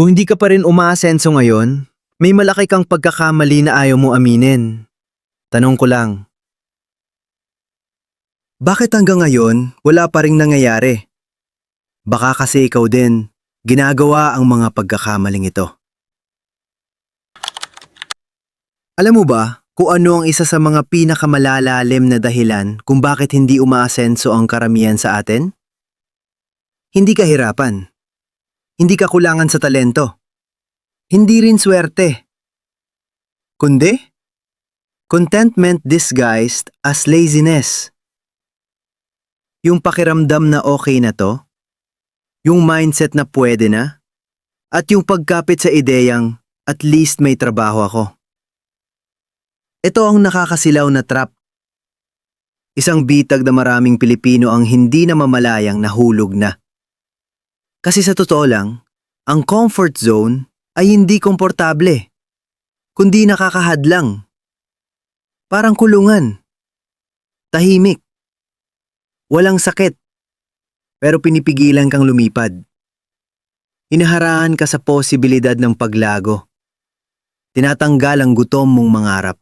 Kung hindi ka pa rin umaasenso ngayon, may malaki kang pagkakamali na ayaw mo aminin. Tanong ko lang. Bakit hanggang ngayon wala pa ring nangyayari? Baka kasi ikaw din, ginagawa ang mga pagkakamaling ito. Alam mo ba kung ano ang isa sa mga pinakamalalalim na dahilan kung bakit hindi umaasenso ang karamihan sa atin? Hindi kahirapan. Hindi kakulangan sa talento. Hindi rin swerte. Kundi, contentment disguised as laziness. Yung pakiramdam na okay na to, yung mindset na pwede na, at yung pagkapit sa ideyang at least may trabaho ako. Ito ang nakakasilaw na trap. Isang bitag na maraming Pilipino ang hindi na mamalayang nahulog na. Kasi sa totoo lang, ang comfort zone ay hindi komportable, kundi nakakahadlang. Parang kulungan. Tahimik. Walang sakit. Pero pinipigilan kang lumipad. Inaharaan ka sa posibilidad ng paglago. Tinatanggal ang gutom mong mangarap.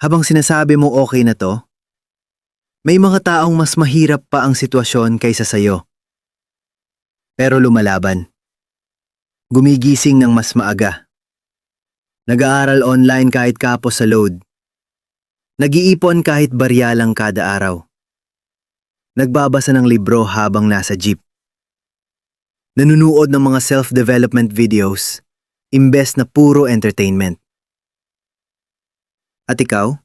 Habang sinasabi mo okay na to, may mga taong mas mahirap pa ang sitwasyon kaysa sayo. Pero lumalaban. Gumigising ng mas maaga. Nag-aaral online kahit kapos sa load. Nag-iipon kahit barya lang kada araw. Nagbabasa ng libro habang nasa jeep. Nanunood ng mga self-development videos, imbes na puro entertainment. At ikaw?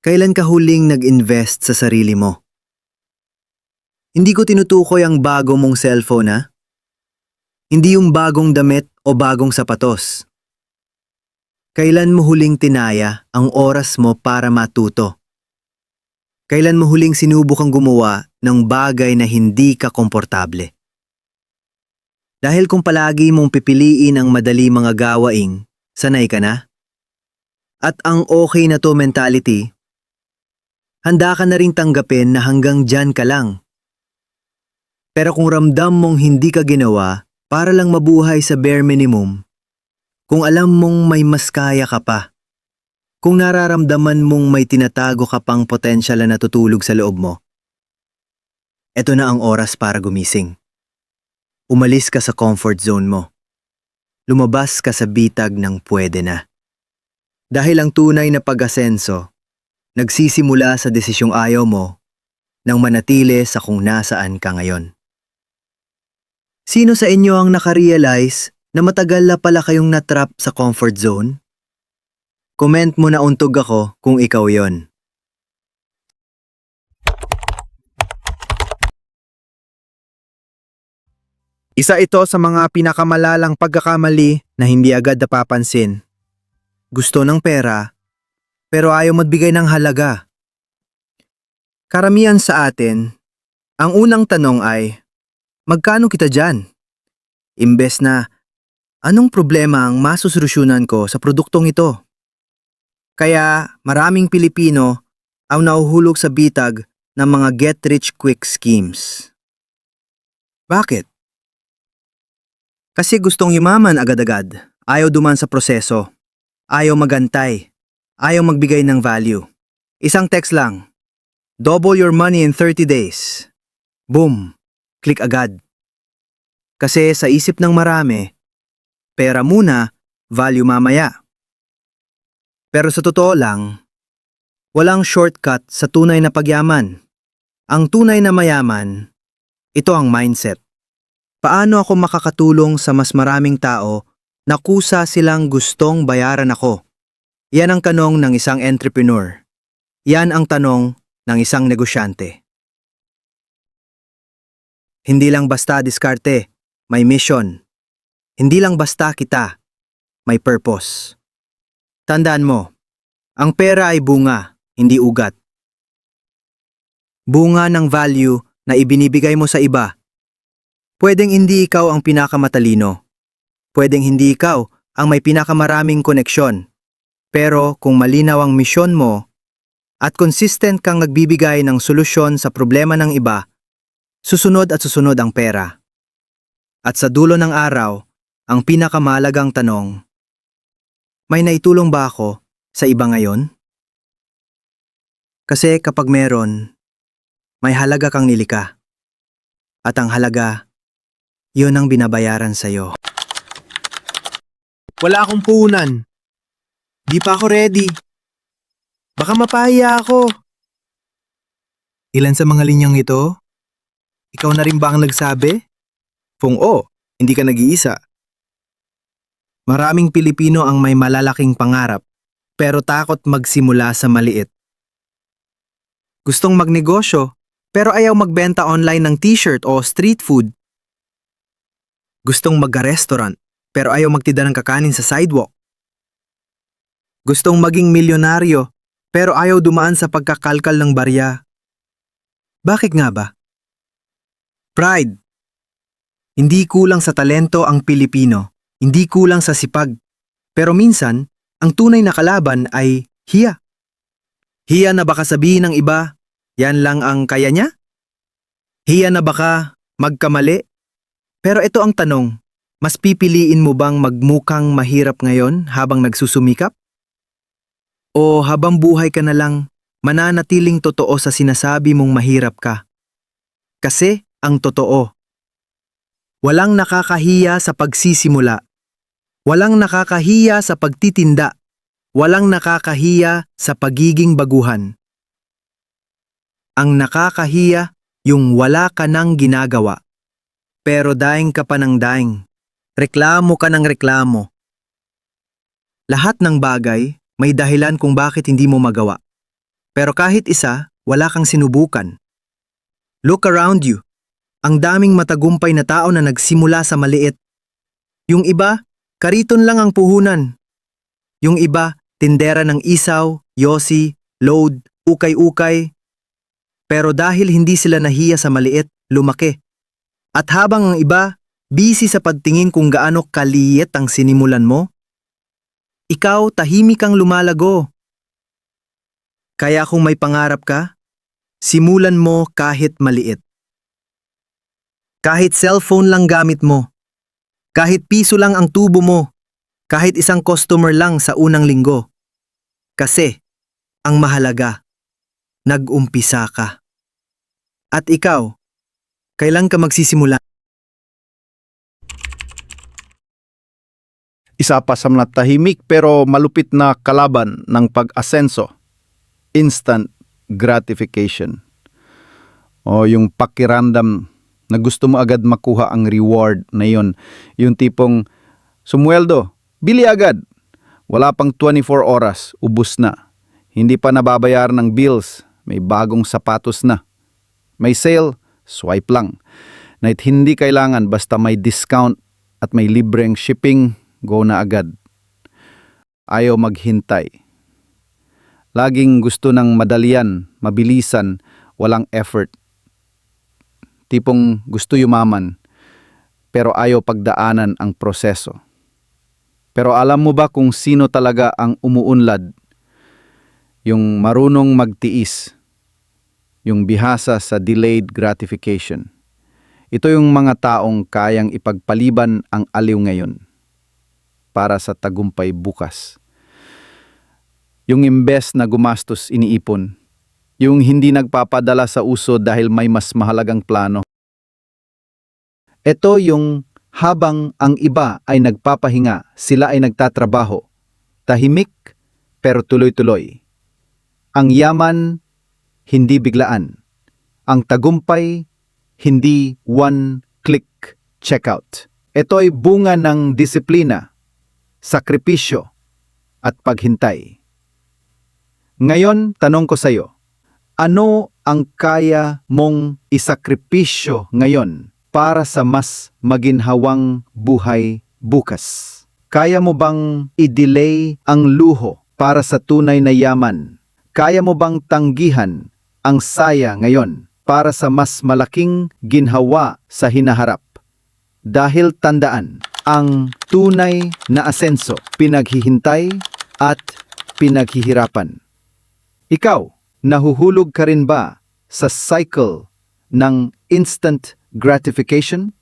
Kailan ka huling nag-invest sa sarili mo? Hindi ko tinutukoy ang bago mong cellphone ha? Hindi yung bagong damit o bagong sapatos. Kailan mo huling tinaya ang oras mo para matuto? Kailan mo huling sinubukang gumawa ng bagay na hindi ka komportable? Dahil kung palagi mong pipiliin ang madali mga gawaing, sanay ka na? At ang okay na to mentality, handa ka na rin tanggapin na hanggang dyan ka lang. Pero kung ramdam mong hindi ka ginawa para lang mabuhay sa bare minimum, kung alam mong may mas kaya ka pa, kung nararamdaman mong may tinatago ka pang potensyal na natutulog sa loob mo, eto na ang oras para gumising. Umalis ka sa comfort zone mo. Lumabas ka sa bitag ng pwede na. Dahil ang tunay na pag-asenso, nagsisimula sa desisyong ayaw mo nang manatili sa kung nasaan ka ngayon. Sino sa inyo ang nakarealize na matagal na pala kayong natrap sa comfort zone? Comment mo na untog ako kung ikaw yon. Isa ito sa mga pinakamalalang pagkakamali na hindi agad napapansin. Gusto ng pera, pero ayaw magbigay ng halaga. Karamihan sa atin, ang unang tanong ay, magkano kita dyan? Imbes na, anong problema ang masusolusyonan ko sa produktong ito? Kaya maraming Pilipino ang nauhulog sa bitag ng mga get-rich-quick schemes. Bakit? Kasi gustong yumaman agad-agad, ayaw duman sa proseso, ayaw magantay, ayaw magbigay ng value. Isang text lang, double your money in 30 days. Boom, click agad. Kasi sa isip ng marami, pera muna, value mamaya. Pero sa totoo lang, walang shortcut sa tunay na pagyaman. Ang tunay na mayaman, ito ang mindset. Paano ako makakatulong sa mas maraming tao na kusa silang gustong bayaran ako? Yan ang tanong ng isang entrepreneur. Yan ang tanong ng isang negosyante. Hindi lang basta diskarte, may mission. Hindi lang basta kita, may purpose. Tandaan mo, ang pera ay bunga, hindi ugat. Bunga ng value na ibinibigay mo sa iba. Pwedeng hindi ikaw ang pinakamatalino. Pwedeng hindi ikaw ang may pinakamaraming koneksyon. Pero kung malinaw ang misyon mo at consistent kang nagbibigay ng solusyon sa problema ng iba, susunod at susunod ang pera. At sa dulo ng araw, ang pinakamalagang tanong, may naitulong ba ako sa iba ngayon? Kasi kapag meron, may halaga kang nilika. At ang halaga, yun ang binabayaran sa'yo. Wala akong puhunan. Di pa ako ready. Baka mapahiya ako. Ilan sa mga linyang ito? Ikaw na rin ba ang nagsabi? Kung o, hindi ka nag-iisa. Maraming Pilipino ang may malalaking pangarap, pero takot magsimula sa maliit. Gustong magnegosyo, pero ayaw magbenta online ng t-shirt o street food. Gustong magka-restaurant, pero ayaw magtida ng kakanin sa sidewalk. Gustong maging milyonaryo, pero ayaw dumaan sa pagkakalkal ng barya. Bakit nga ba? Pride. Hindi kulang sa talento ang Pilipino, hindi kulang sa sipag. Pero minsan, ang tunay na kalaban ay hiya. Hiya na baka sabihin ng iba, yan lang ang kaya niya? Hiya na baka magkamali? Pero ito ang tanong, mas pipiliin mo bang magmukhang mahirap ngayon habang nagsusumikap? O habang buhay ka na lang, mananatiling totoo sa sinasabi mong mahirap ka? Kasi ang totoo. Walang nakakahiya sa pagsisimula. Walang nakakahiya sa pagtitinda. Walang nakakahiya sa pagiging baguhan. Ang nakakahiya, yung wala ka nang ginagawa. Pero daing ka pa ng daing. Reklamo ka ng reklamo. Lahat ng bagay, may dahilan kung bakit hindi mo magawa. Pero kahit isa, wala kang sinubukan. Look around you. Ang daming matagumpay na tao na nagsimula sa maliit. Yung iba, kariton lang ang puhunan. Yung iba, tindera ng isaw, yosi, load, ukay-ukay. Pero dahil hindi sila nahiya sa maliit, lumaki. At habang ang iba, busy sa pagtingin kung gaano kaliit ang sinimulan mo, ikaw tahimik kang lumalago. Kaya kung may pangarap ka, simulan mo kahit maliit. Kahit cellphone lang gamit mo. Kahit piso lang ang tubo mo. Kahit isang customer lang sa unang linggo. Kasi, ang mahalaga, nag-umpisa ka. At ikaw, kailan ka magsisimula? isa pa sa mga tahimik pero malupit na kalaban ng pag-asenso. Instant gratification. O yung pakiramdam na gusto mo agad makuha ang reward na yon. Yung tipong sumweldo, bili agad. Wala pang 24 oras, ubus na. Hindi pa nababayaran ng bills, may bagong sapatos na. May sale, swipe lang. Na hindi kailangan basta may discount at may libreng shipping, go na agad. Ayaw maghintay. Laging gusto ng madalian, mabilisan, walang effort. Tipong gusto yumaman, pero ayaw pagdaanan ang proseso. Pero alam mo ba kung sino talaga ang umuunlad? Yung marunong magtiis. Yung bihasa sa delayed gratification. Ito yung mga taong kayang ipagpaliban ang aliw ngayon para sa tagumpay bukas. Yung imbes na gumastos iniipon. Yung hindi nagpapadala sa uso dahil may mas mahalagang plano. Ito yung habang ang iba ay nagpapahinga, sila ay nagtatrabaho. Tahimik pero tuloy-tuloy. Ang yaman, hindi biglaan. Ang tagumpay, hindi one-click checkout. Ito ay bunga ng disiplina, sakripisyo, at paghintay. Ngayon, tanong ko sa iyo, ano ang kaya mong isakripisyo ngayon para sa mas maginhawang buhay bukas? Kaya mo bang i-delay ang luho para sa tunay na yaman? Kaya mo bang tanggihan ang saya ngayon para sa mas malaking ginhawa sa hinaharap? Dahil tandaan, ang tunay na asenso, pinaghihintay at pinaghihirapan. Ikaw, nahuhulog ka rin ba sa cycle ng instant gratification?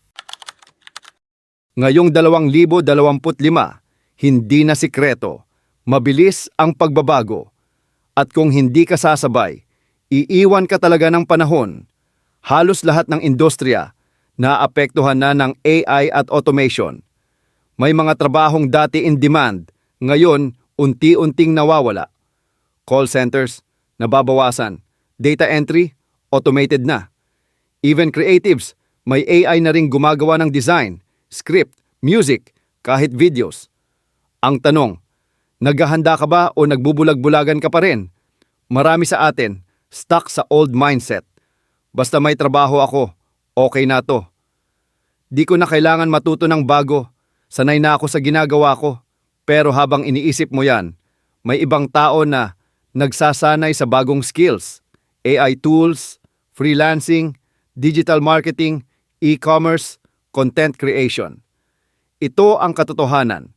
Ngayong 2025, hindi na sikreto. Mabilis ang pagbabago. At kung hindi ka sasabay, iiwan ka talaga ng panahon. Halos lahat ng industriya naapektuhan na ng AI at automation. May mga trabahong dati in demand, ngayon unti-unting nawawala. Call centers, nababawasan. Data entry, automated na. Even creatives, may AI na ring gumagawa ng design, script, music, kahit videos. Ang tanong, naghahanda ka ba o nagbubulag-bulagan ka pa rin? Marami sa atin, stuck sa old mindset. Basta may trabaho ako, okay na to. Di ko na kailangan matuto ng bago. Sanay na ako sa ginagawa ko. Pero habang iniisip mo yan, may ibang tao na nagsasanay sa bagong skills. AI tools, freelancing, digital marketing, e-commerce, content creation. Ito ang katotohanan.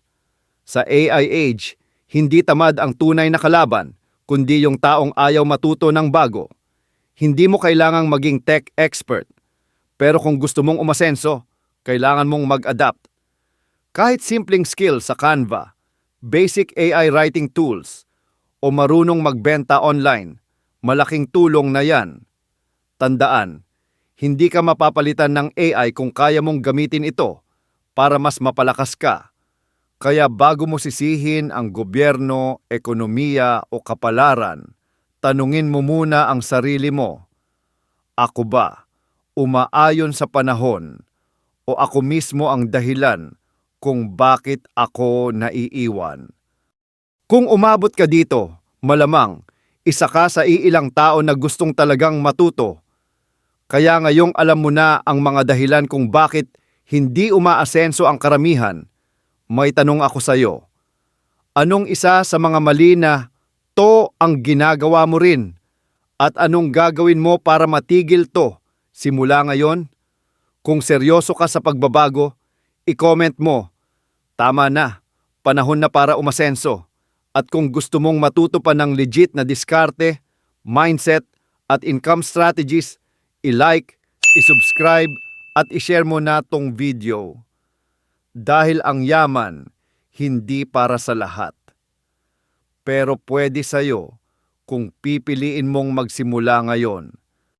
Sa AI age, hindi tamad ang tunay na kalaban, kundi yung taong ayaw matuto ng bago. Hindi mo kailangang maging tech expert. Pero kung gusto mong umasenso, kailangan mong mag-adapt. Kahit simpleng skill sa Canva, basic AI writing tools, o marunong magbenta online, malaking tulong na yan. Tandaan, hindi ka mapapalitan ng AI kung kaya mong gamitin ito para mas mapalakas ka. Kaya bago mo sisihin ang gobyerno, ekonomiya o kapalaran, tanungin mo muna ang sarili mo. Ako ba, umaayon sa panahon, o ako mismo ang dahilan kung bakit ako naiiwan? Kung umabot ka dito, malamang, isa ka sa iilang tao na gustong talagang matuto. Kaya ngayong alam mo na ang mga dahilan kung bakit hindi umaasenso ang karamihan, may tanong ako sa iyo. Anong isa sa mga mali na to ang ginagawa mo rin? At anong gagawin mo para matigil to simula ngayon? Kung seryoso ka sa pagbabago, i-comment mo. Tama na, panahon na para umasenso. At kung gusto mong matuto pa ng legit na diskarte, mindset, at income strategies, i-like, i-subscribe, at i-share mo na tong video. Dahil ang yaman, hindi para sa lahat. Pero pwede sa'yo kung pipiliin mong magsimula ngayon